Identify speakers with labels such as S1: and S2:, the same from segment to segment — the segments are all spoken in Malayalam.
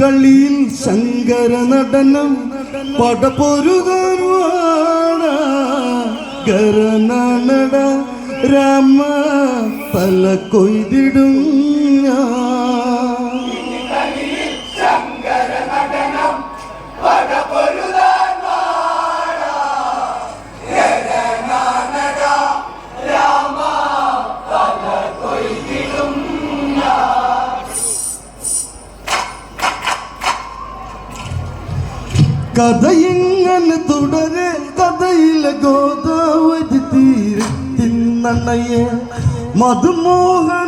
S1: കളിയിൽ ശങ്കര നടനം പടപൊരുകാൻ ഗരനട രാമ തല കൊയ്തിടും ഞാൻ. കഥയിങ്ങനെ തുടരെ കഥയിലെ ഗോദാവരി തീരത്തിൻ നണ്ണയെ മധുമോഹനമേനിയ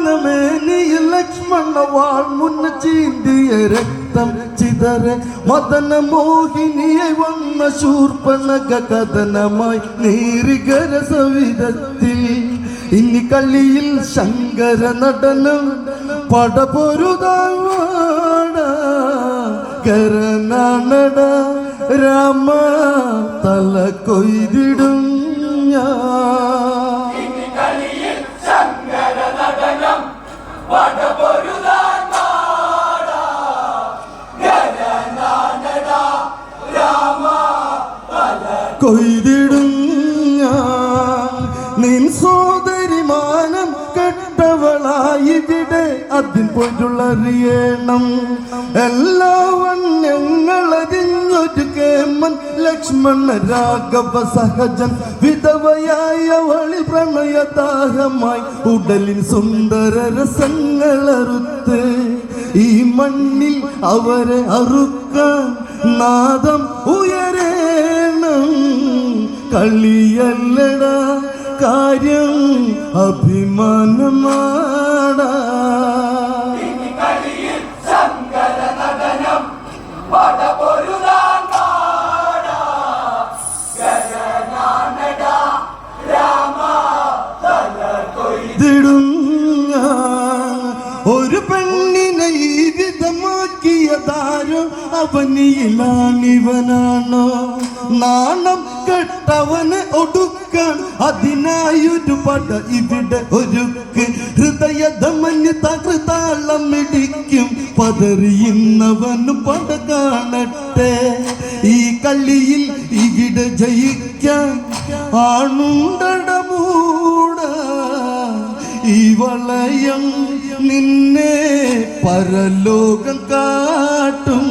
S1: ലക്ഷ്മണ വാൾ മുന്ന ചീന്തിയ രക്തം ചിതറെ. മദന മോഹിനിയെ വന്ന ശൂർപ്പണക കഥനമായി നീരികര സവിധത്തിൽ. ഇനി കളിയിൽ ശങ്കര നടനം പടപൊരുതാവാട കരനട രാമ തല കൊയ്തിടും കൊയ്തിടും നിൻ സോദരി മാനം കെട്ടവളായിവിടെ അതിൽ പോയിട്ടുള്ള അറിയണം ഞങ്ങളറിഞ്ഞൊരു കേമൻ ലക്ഷ്മണ രാഘവ സഹജൻ വിധവയായവളി പ്രണയദാഹമായി ഉടലിൻ സുന്ദര രസങ്ങളറുത്ത് ഈ മണ്ണിൽ അവരെ അറുക്കാൻ നാദം ഉയരേണം. കളിയല്ലട കാര്യം അഭിമാനമാടാ ഇതിടും ഒരു പെണ്ണിനെ ഈ വിധമാക്കിയതാരോ അവനിയിലാണിവനാണോ. നാണം കെട്ടവന് ഒടുക്കാൻ അതിനായൊരു പട ഇവിടെ ഒരുക്ക്. ഹൃദയധമന് തകൃതാളം ഇടിക്കും. പതറിയുന്നവന് പട കാണട്ടെ. ഈ കള്ളിയിൽ ഇവിടെ ജയിക്കാൻ ആണുണ്ടടമൂട ഈ വളയം നിന്നെ പരലോകം കാട്ടും.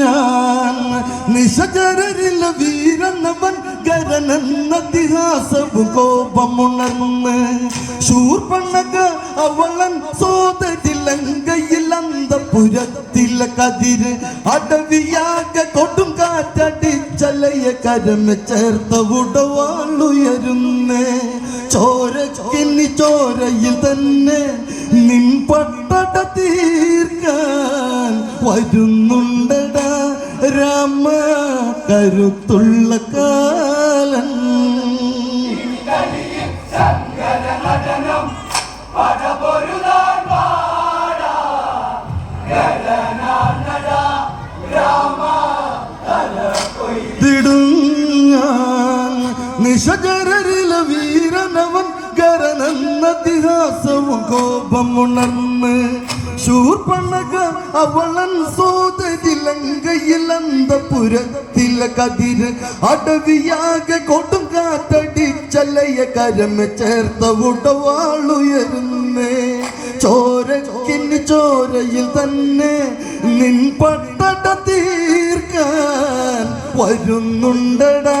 S1: ഞാൻ നിശചരില്ല വീരനവൻ ഉടവാളുയരുന്നേ. ചോരക്കിനി ചോരയിൽ തന്നെ നിൻ പട്ടട തീർക്കാൻ വരുന്നുണ്ടടാ രാമ. കരുത്തുള്ള കാലൻ നിശചരില വീരനവൻ ഗരനെന്ന കോപം കോപമുണർന്ന് ശൂർപ്പണക അവളൻ സോദരിലങ്കയിൽ അന്തപുരത്തിലെ കതിര് അടവിയാകെ കൊടും കാറ്റടിച്ചലയ കരമ ചേർത്ത ഉടവാളുയരുന്നേ ചോരക്കിന് ചോരയിൽ തന്നെ നിൻ പട്ടട തീർക്കാൻ വരുന്നുണ്ടടാ.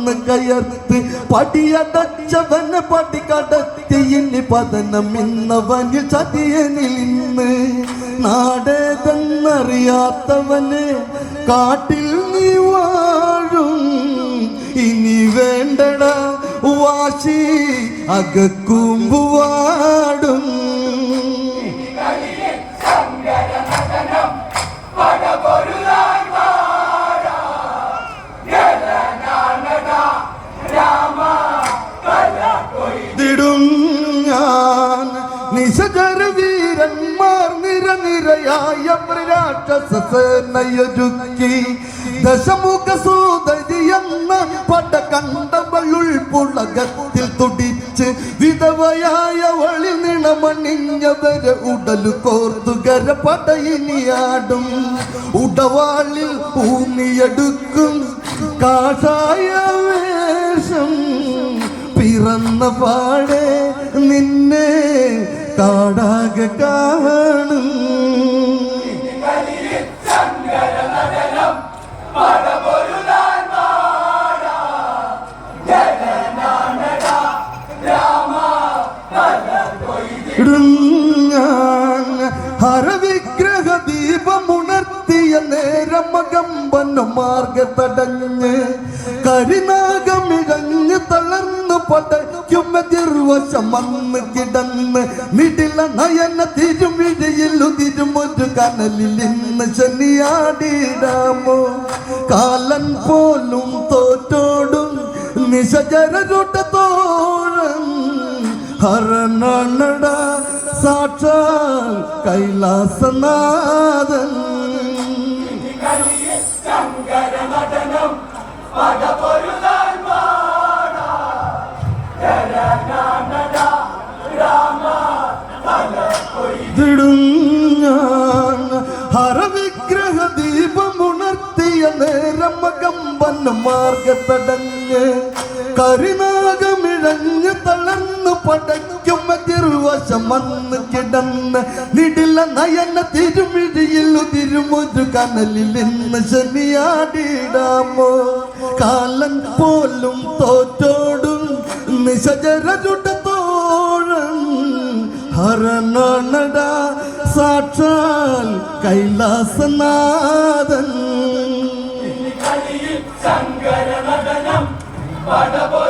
S1: അന്ന് കയർത്ത് പടിയടച്ചവന് പടി കടത്തി ഇനി പതനം ഇന്നവനിൽ ചതിയനിൽ ഇന്ന്. നാടേതെന്നറിയാത്തവന് കാട്ടിൽ നീ വാഴും. ഇനി വേണ്ടട വാശി അകക്കുമ്പുവാടും സേനയൊരുക്കി ദശമുഖ സൂതരി എന്ന പട കണ്ടവളുൾ പുളകത്തിൽ തുടിച്ച് വിധവയായവളിൽ നിണമണിഞ്ഞവരെ ഉടലു കോർത്തുകര പടയിനിയാടും ഉടവാളിൽ ഊന്നിയെടുക്കും കാഷായ വേഷം പിറന്ന പാടെ നിന്നെ കാടാകെ കാണും. നേരമകമ്പന് മാർഗ തടഞ്ഞ് കരിനാഗമിഴഞ്ഞ് തളർന്നു പടയ്ക്കുമെതിർവശം വന്ന് കിടന്ന് മിടില നയന തിരുമിഴിയിൽ ഉതിരുമൊരു കനലിൽ ഇന്ന് ശനിയാടിയിടാമോ കാലൻ പോലും തോറ്റോടും നിശജരൂട്ടത്തോളം ഹരണട സാക്ഷാൽ കൈലാസനാഥൻ. ഹരവിഗ്രഹ ദീപമുണർത്തിയ നേരമകമ്പൻ മാർഗത്തടഞ്ഞ് കരിനാഗമിഴഞ്ഞ് കിടന്ന് നിടില നയന തിരുമിഴിയിൽ ഉതിരുമൊരു കനലിൽ നിന്ന് ശനിയാടിടാമോ? കാലൻ പോലും തോറ്റോടും നിശജരചുട്ടത്തോഴൻ ഹരണട സാക്ഷാൽ കൈലാസനാഥൻ.
S2: ശങ്കര നടനം പടപൊരു